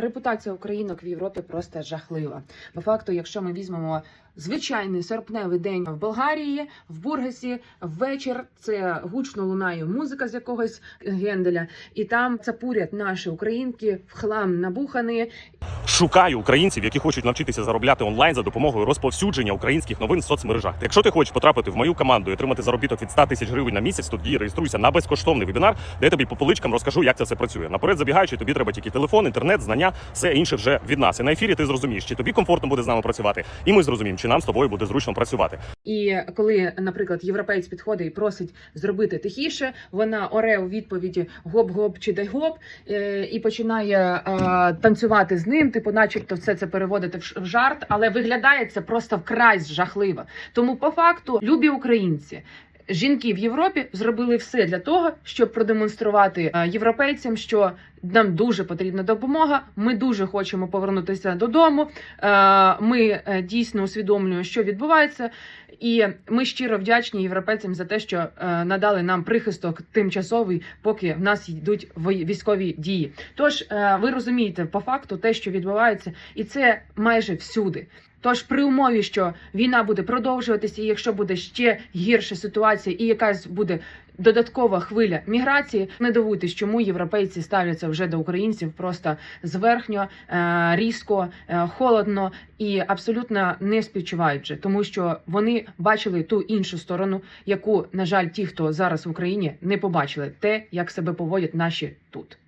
Репутація українок в Європі просто жахлива. По факту, якщо ми візьмемо звичайний серпневий день в Болгарії, в Бургасі, ввечір це гучно лунає музика з якогось генделя, і там цапурять наші українки в хлам набухані, Шукаю українців, які хочуть навчитися заробляти онлайн за допомогою розповсюдження українських новин в соцмережах. Якщо ти хочеш потрапити в мою команду і отримати заробіток від 100 тисяч гривень на місяць, тоді реєструйся на безкоштовний вебінар, де я тобі по поличкам розкажу, як це все працює. Наперед забігаючи, тобі треба тільки телефон, інтернет, знання, все інше вже від нас. І на ефірі ти зрозумієш, чи тобі комфортно буде з нами працювати, і ми зрозуміємо, чи нам з тобою буде зручно працювати. І коли, наприклад, європеєць підходить і просить зробити тихіше, вона оре у відповіді гоп-гоп чи дай гоп е, і починає танцювати з ним, типу, начебто, все це переводити в жарт, але виглядає це просто вкрай жахливо. Тому, по факту, любі українці. Жінки в Європі зробили все для того, щоб продемонструвати е, європейцям, що нам дуже потрібна допомога. Ми дуже хочемо повернутися додому. Е, Ми е, дійсно усвідомлюємо, що відбувається, і ми щиро вдячні європейцям за те, що надали нам прихисток тимчасовий, поки в нас йдуть військові дії. Тож ви розумієте по факту те, що відбувається, і це майже всюди. Тож при умові, що війна буде продовжуватися, і якщо буде ще гірша ситуація, і якась буде додаткова хвиля міграції, не дивуйтесь, чому європейці ставляться вже до українців просто зверхньо, е, різко, е, холодно і абсолютно не співчуваючи, тому що вони бачили ту іншу сторону, яку на жаль, ті, хто зараз в Україні, не побачили те, як себе поводять наші тут.